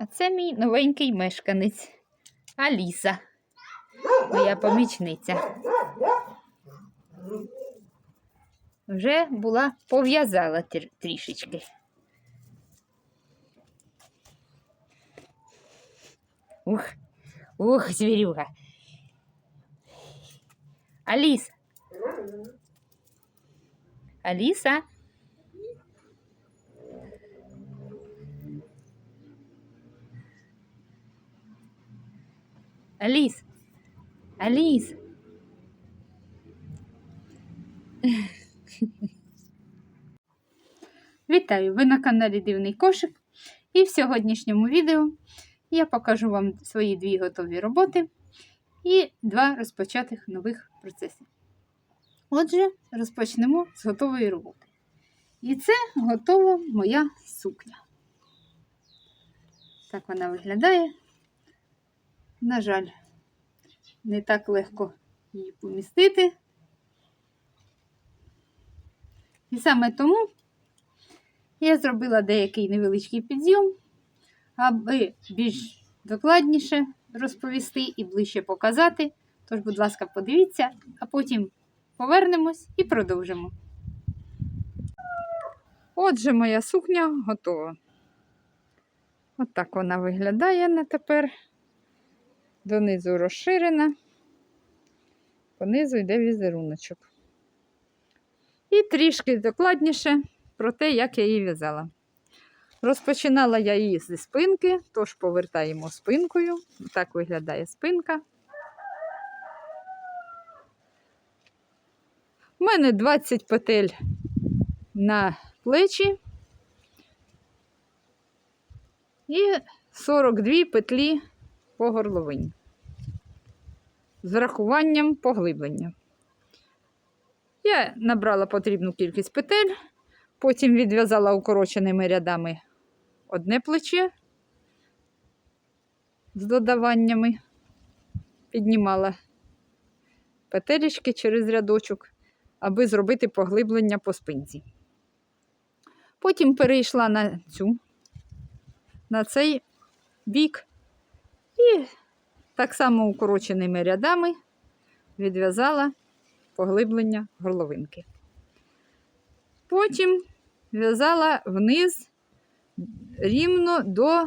А це мій новенький мешканець Аліса, моя помічниця. Вже була пов'язала трішечки. Ух, ух, звірюга. Аліса. Аліса. Аліс. Аліс. Вітаю! Ви на каналі Дивний Кошик. І в сьогоднішньому відео я покажу вам свої дві готові роботи і два розпочатих нових процеси. Отже, розпочнемо з готової роботи. І це готова моя сукня. Так вона виглядає. На жаль, не так легко її помістити. І саме тому я зробила деякий невеличкий підйом, аби більш докладніше розповісти і ближче показати. Тож, будь ласка, подивіться, а потім повернемось і продовжимо. Отже, моя сукня готова. От вона виглядає на тепер. Донизу розширена, понизу йде візеруночок. І трішки докладніше про те, як я її в'язала. Розпочинала я її зі спинки, тож повертаємо спинкою. Так виглядає спинка. У мене 20 петель на плечі і 42 петлі по горловині. З врахуванням поглиблення. Я набрала потрібну кількість петель, потім відв'язала укороченими рядами одне плече з додаваннями, піднімала петелечки через рядочок, аби зробити поглиблення по спинці. Потім перейшла на цю, на цей бік і так само укороченими рядами відв'язала поглиблення горловинки. Потім в'язала вниз рівно до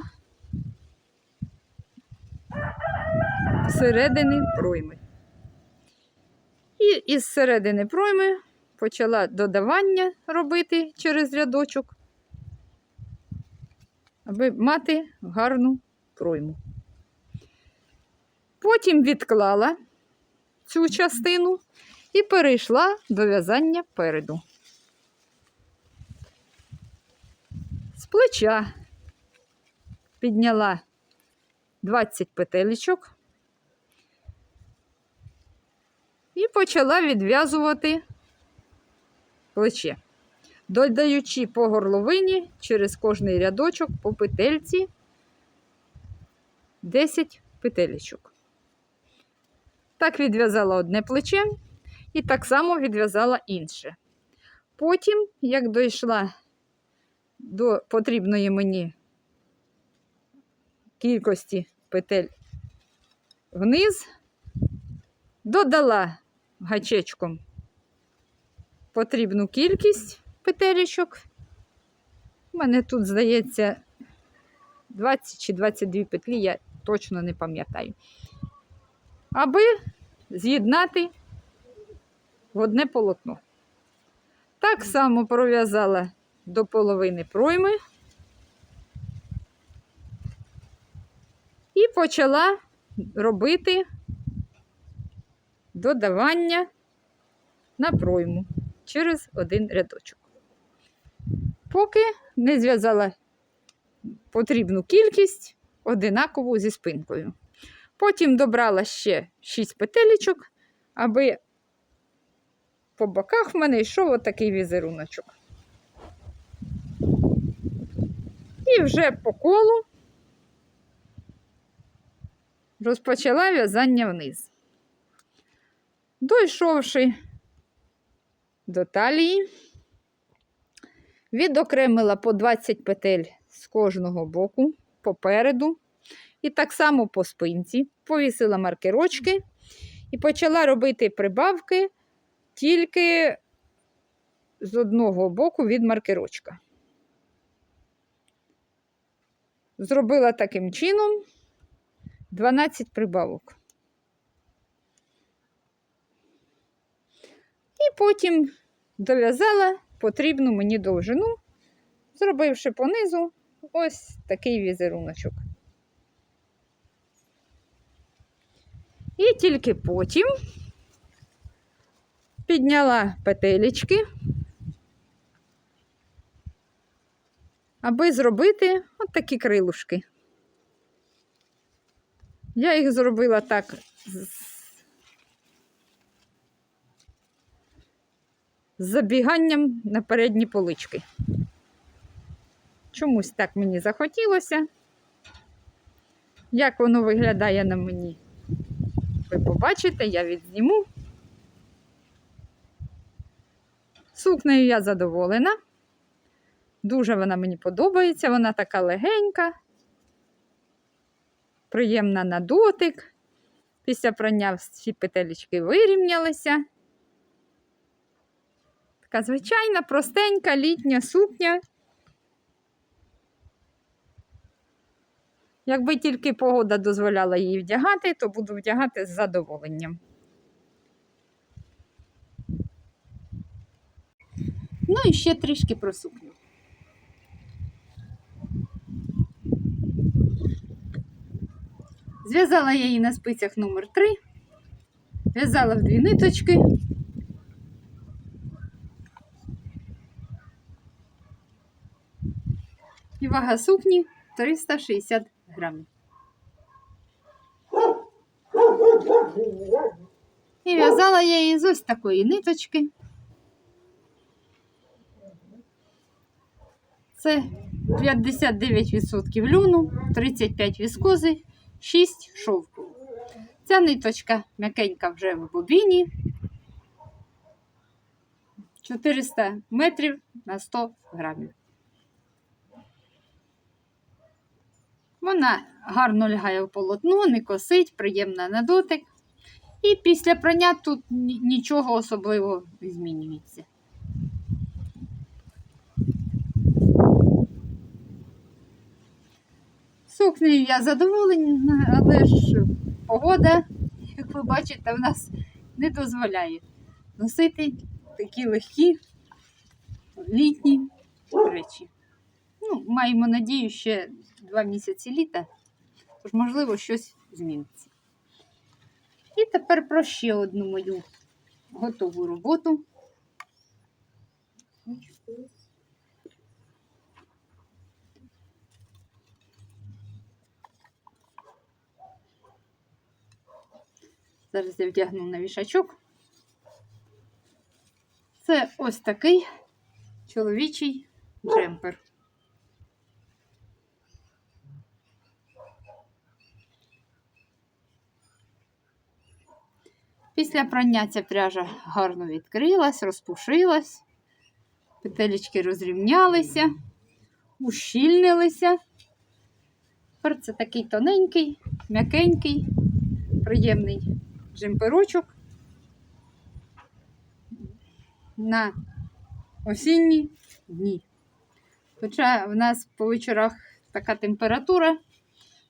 середини пройми. І із середини пройми почала додавання робити через рядочок, аби мати гарну пройму. Потім відклала цю частину і перейшла до в'язання переду. З плеча підняла 20 петелечок і почала відв'язувати плече, додаючи по горловині через кожний рядочок по петельці 10 петелечок. Так відв'язала одне плече і так само відв'язала інше. Потім, як дійшла до потрібної мені кількості петель вниз, додала гачечком потрібну кількість петелечок. У мене тут, здається, 20 чи 22 петлі, я точно не пам'ятаю. Аби з'єднати в одне полотно. Так само пров'язала до половини пройми і почала робити додавання на пройму через один рядочок. Поки не зв'язала потрібну кількість одинакову зі спинкою. Потім добрала ще 6 петелечок, аби по боках в мене йшов отакий візеруночок. І вже по колу розпочала в'язання вниз. Дойшовши до талії, відокремила по 20 петель з кожного боку попереду. І так само по спинці. Повісила маркерочки і почала робити прибавки тільки з одного боку від маркерочка. Зробила таким чином 12 прибавок. І потім дов'язала потрібну мені довжину, зробивши понизу ось такий візеруночок. І тільки потім підняла петелечки, аби зробити от такі крилушки. Я їх зробила так з забіганням на передні полички. Чомусь так мені захотілося. Як воно виглядає на мені, ви побачите, я відзніму. Сукнею я задоволена. Дуже вона мені подобається, вона така легенька, приємна на дотик. Після прання всі петелечки вирівнялися. Така звичайна, простенька літня сукня. Якби тільки погода дозволяла її вдягати, то буду вдягати з задоволенням. Ну і ще трішки про сукню. Зв'язала я її на спицях номер 3 в'язала в дві ниточки. І вага сукні 360 грамів. І в'язала я її з ось такої ниточки. Це 59% льону, 35 віскози, 6 шовку. Ця ниточка м'якенька вже в бобіні. 400 метрів на 100 грамів. Вона гарно лягає в полотно, не косить, приємна на дотик. І після прання тут нічого особливого не змінюється. Сукнею я задоволена, але ж погода, як ви бачите, в нас не дозволяє носити такі легкі літні речі. Ну, маємо надію, ще два місяці літа, тож, можливо, щось зміниться. І тепер про ще одну мою готову роботу. Зараз я вдягну на вішачок. Це ось такий чоловічий джемпер. Після прання ця пряжа гарно відкрилась, розпушилась, петелечки розрівнялися, ущільнилися. Тепер це такий тоненький, м'якенький, приємний джемперочок на осінні дні. Хоча в нас по вечорах така температура,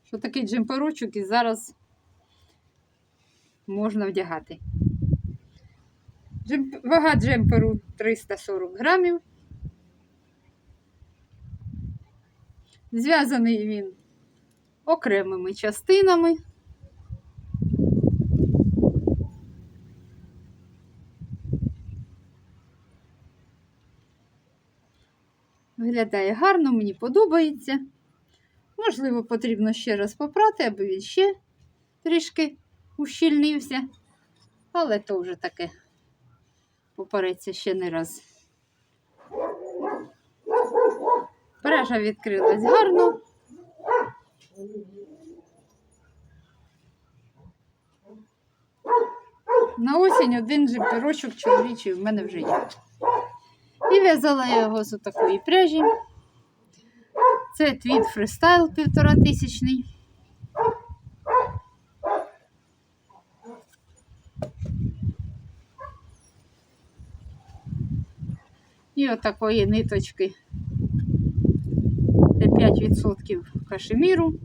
що такий джемперочок і зараз можна вдягати. Вага джемперу 340 грамів. Зв'язаний він окремими частинами. Виглядає гарно, мені подобається. Можливо, потрібно ще раз попрати, аби він ще трішки ущільнився. Але то вже таке попереться ще не раз. Пряжа відкрилась гарно. На осінь один же пірочок чоловічий в мене вже є. І в'язала я його з такої пряжі. Це твіт фристайл півтора І отакої ниточки. Це 5% кашеміру.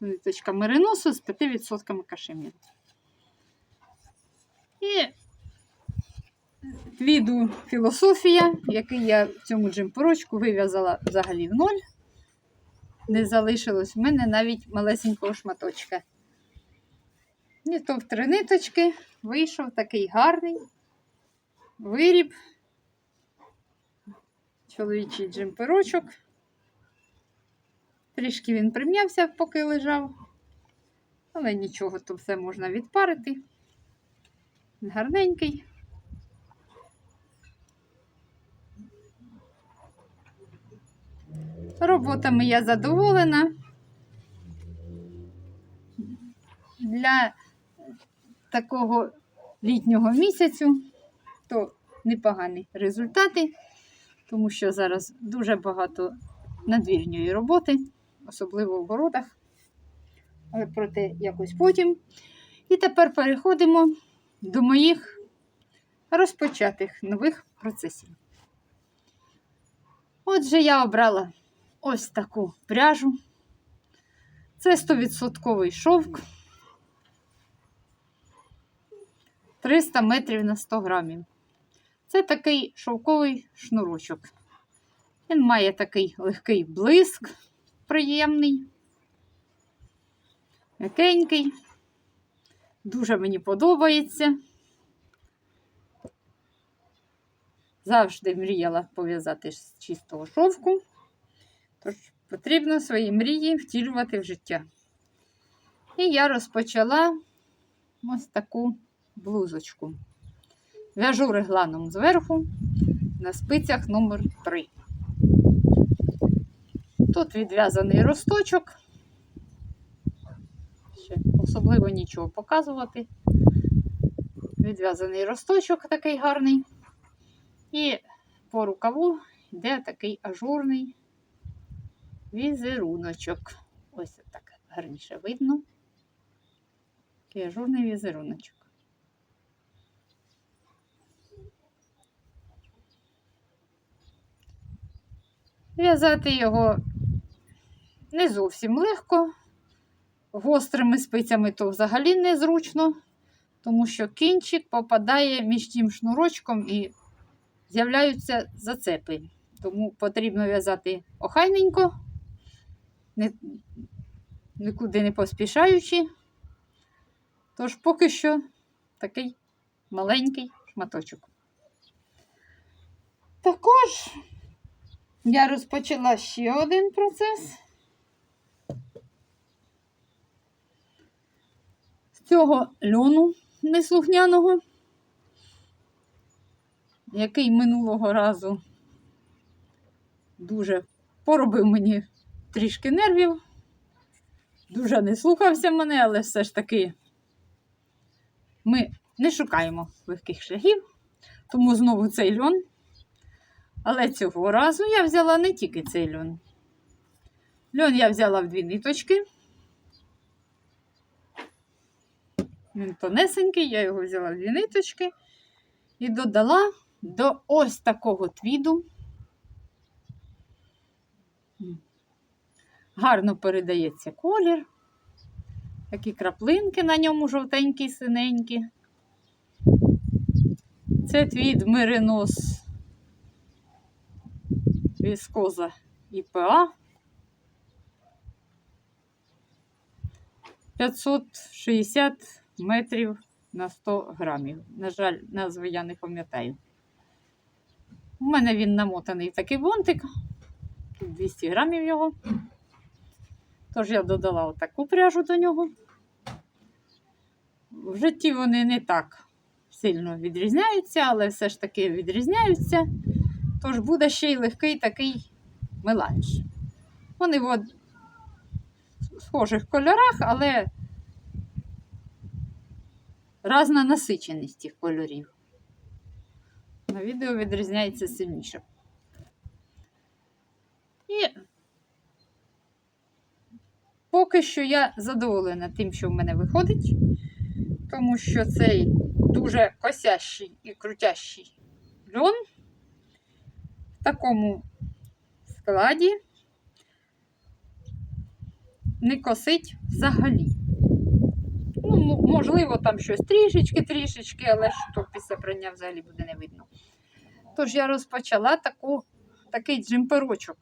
Ниточка мериносу з 5% кашеміру. І твіду філософія, який я в цьому джемпорочку вив'язала взагалі в ноль. Не залишилось в мене навіть малесенького шматочка. І то в три ниточки вийшов такий гарний виріб. Чоловічий джемперочок. Трішки він прим'явся, поки лежав. Але нічого, то все можна відпарити. Гарненький. Роботами я задоволена. Для такого літнього місяцю то непогані результати, тому що зараз дуже багато надвірньої роботи, особливо в городах. Але про те якось потім. І тепер переходимо до моїх розпочатих нових процесів. Отже, я обрала ось таку пряжу. Це 100% шовк. 300 метрів на 100 грамів. Це такий шовковий шнурочок. Він має такий легкий блиск, приємний, м'якенький. Дуже мені подобається. Завжди мріяла пов'язати з чистого шовку, тож потрібно свої мрії втілювати в життя. І я розпочала ось таку блузочку. В'яжу регланом зверху на спицях номер 3 Тут відв'язаний росточок. Ще особливо нічого показувати. Відв'язаний росточок такий гарний. І по рукаву йде такий ажурний візеруночок. Ось так гарніше видно. Такий ажурний візеруночок. В'язати його не зовсім легко. Гострими спицями то взагалі незручно, тому що кінчик попадає між тим шнурочком і з'являються зацепи. Тому потрібно в'язати охайненько, не, нікуди не поспішаючи. Тож поки що такий маленький шматочок. Також я розпочала ще один процес. З цього льону неслухняного, який минулого разу дуже поробив мені трішки нервів, дуже не слухався мене, але все ж таки ми не шукаємо легких шляхів, тому знову цей льон. Але цього разу я взяла не тільки цей льон. Льон я взяла в дві ниточки. Він тонесенький, я його взяла в дві ниточки і додала до ось такого твіду. Гарно передається колір. Такі краплинки на ньому жовтенькі, синенькі. Це твід меринос віскоза ІПА 560 метрів на 100 грамів. На жаль, назви я не пам'ятаю. У мене він намотаний такий бонтик. Тут 200 грамів його. Тож я додала отаку пряжу до нього. В житті вони не так сильно відрізняються, але все ж таки відрізняються. Тож буде ще й легкий такий меланж. Вони в схожих кольорах, але разна насиченість цих кольорів. На відео відрізняється сильніше. І поки що я задоволена тим, що в мене виходить, тому що цей дуже косящий і крутящий льон такому складі не косить взагалі. Ну, можливо, там щось трішечки-трішечки, але то після прання взагалі буде не видно. Тож я розпочала таку, такий джемперочок.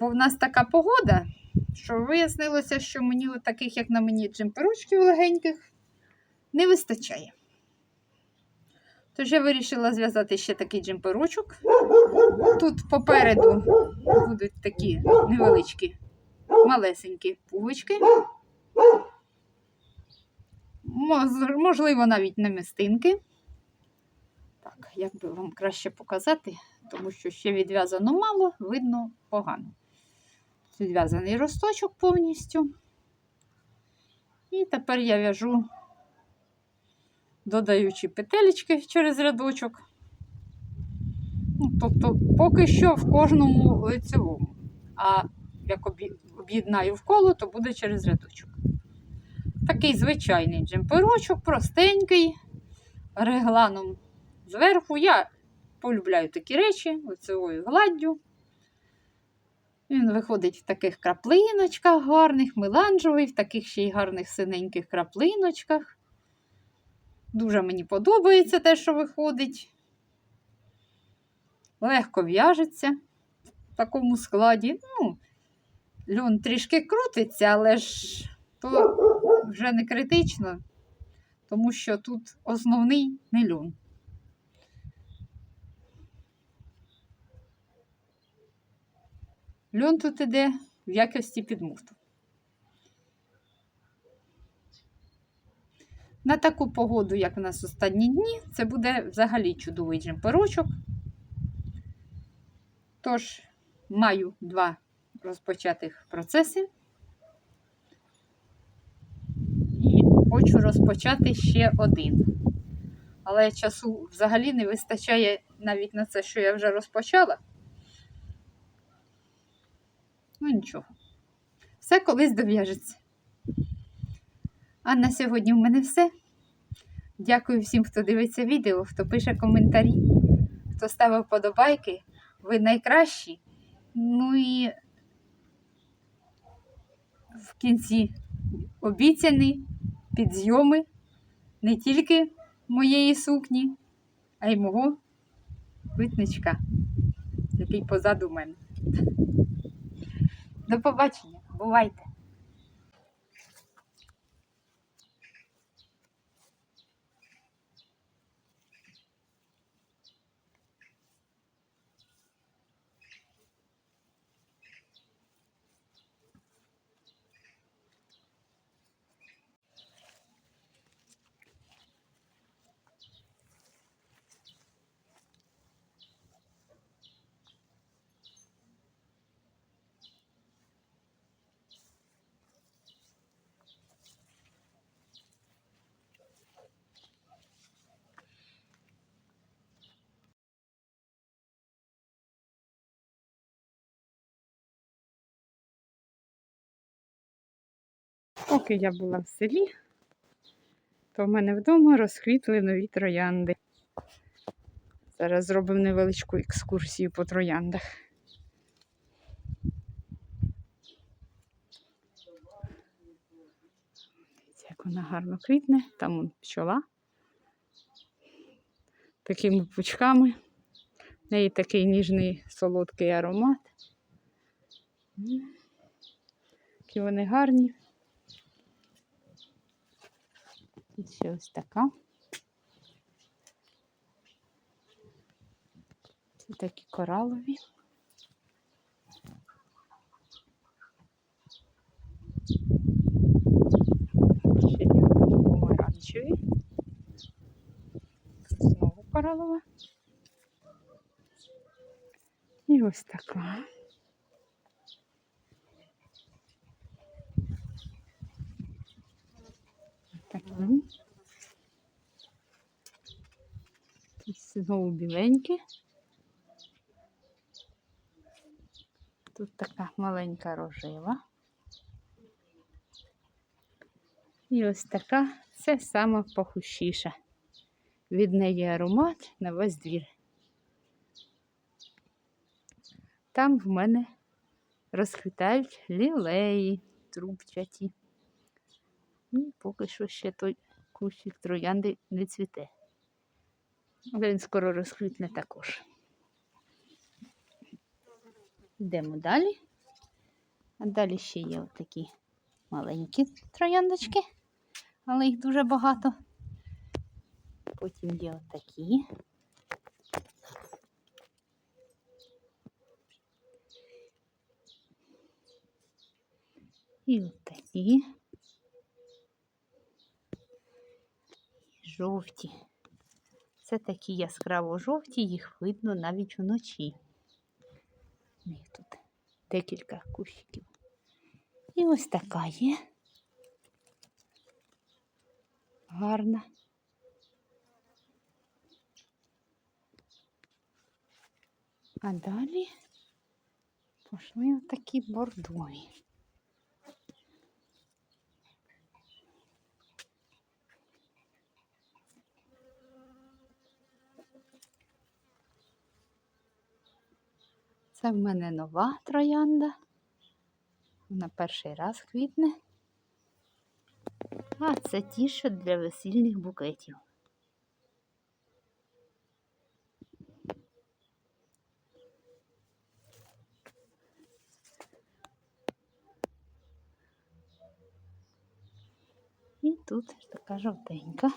Бо в нас така погода, що вияснилося, що мені таких, як на мені, джемперочків легеньких не вистачає. Тож я вирішила зв'язати ще такий джемперочок. Тут попереду будуть такі невеличкі, малесенькі пуговички. Можливо, навіть намистинки. Так, як би вам краще показати, тому що ще відв'язано мало, видно погано. Відв'язаний росточок повністю. І тепер я в'яжу, додаючи петелечки через рядочок. Ну, тобто, поки що в кожному лицевому. А як об'єднаю в коло, то буде через рядочок. Такий звичайний джемперочок, простенький, регланом зверху. Я полюбляю такі речі, лицевою гладдю. Він виходить в таких краплиночках гарних, меланжевий, в таких ще й гарних синеньких краплиночках. Дуже мені подобається те, що виходить. Легко в'яжеться в такому складі. Ну, льон трішки крутиться, але ж то вже не критично, тому що тут основний не льон. Льон тут іде в якості підмусту. На таку погоду, як в нас останні дні, це буде взагалі чудовий джемперочок. Тож, маю два розпочатих процеси. І хочу розпочати ще один. Але часу взагалі не вистачає навіть на це, що я вже розпочала. Ну нічого. Все колись дов'яжеться. А на сьогодні в мене все. Дякую всім, хто дивиться відео, хто пише коментарі, хто ставив подобайки. Ви найкращі. Ну і в кінці обіцяні підзйоми не тільки моєї сукні, а й мого витничка, який позаду мене. До побачення, бувайте! Поки я була в селі, то в мене вдома розквітли нові троянди. Зараз зробимо невеличку екскурсію по трояндах. Як вона гарно квітне, там он пчола. Такими пучками. В неї такий ніжний солодкий аромат. М. Які вони гарні. Тут ще ось така. Це такі коралові. Ще помаранчеві. Знову коралова. І ось така. Такі. Тут знову біленькі. Тут така маленька рожева. І ось така це сама пахущіша. Від неї аромат на весь двір. Там в мене розквітають лілеї трубчаті. І поки що ще той кущик троянди не цвіте. Він скоро розквітне також. Йдемо далі. А далі ще є отакі маленькі трояндочки, але їх дуже багато. Потім є отакі. І отакі. Жовті. Це такі яскраво жовті, їх видно навіть вночі. У них тут декілька кущиків. І ось така є. Гарна. А далі пішли отакі бордові. Це в мене нова троянда. Вона перший раз квітне. А це ті, що для весільних букетів. І тут така жовтенька.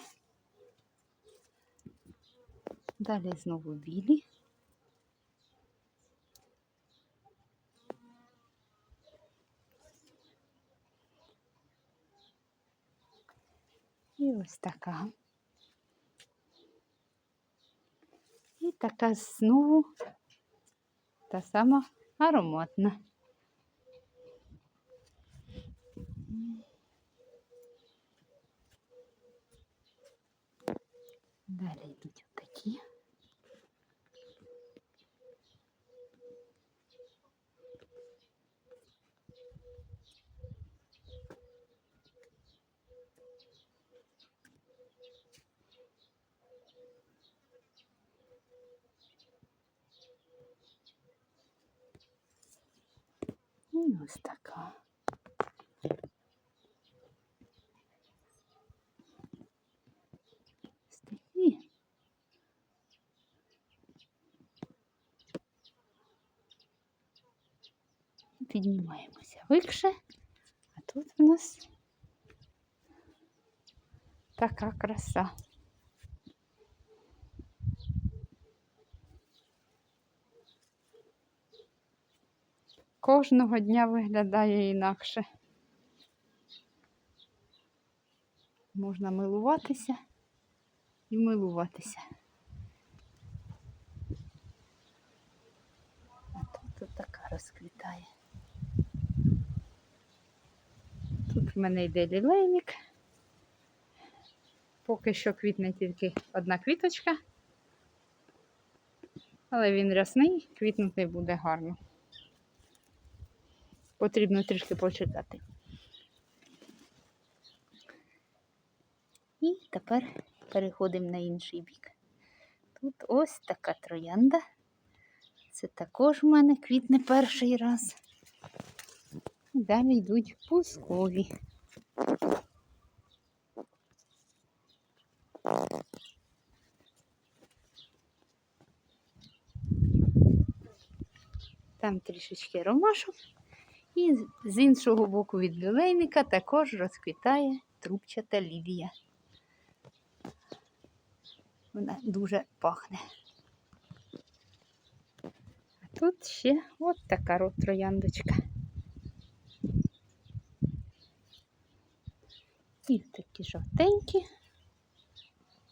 Далі знову білі. Ось така. І така знову та сама ароматна. Далі йдуть І ось така. Ось такі. Піднімаємося вище, а тут у нас така краса. Кожного дня виглядає інакше. Можна милуватися і милуватися. А тут така розквітає. Тут в мене йде лілейник. Поки що квітне тільки одна квіточка, але він рясний, квітнути буде гарно. Потрібно трішки почекати. І тепер переходимо на інший бік. Тут ось така троянда. Це також в мене квітне перший раз. Далі йдуть пускові. Там трішечки ромашок. І з- іншого боку від лілейника також розквітає трубчата лілія. Вона дуже пахне. А тут ще от така ро- трояндочка. І такі жовтенькі.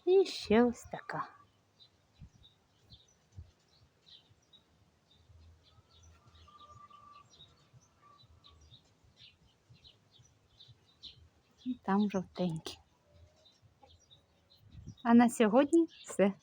І ще ось така. І там жовтенькі. А на сьогодні все.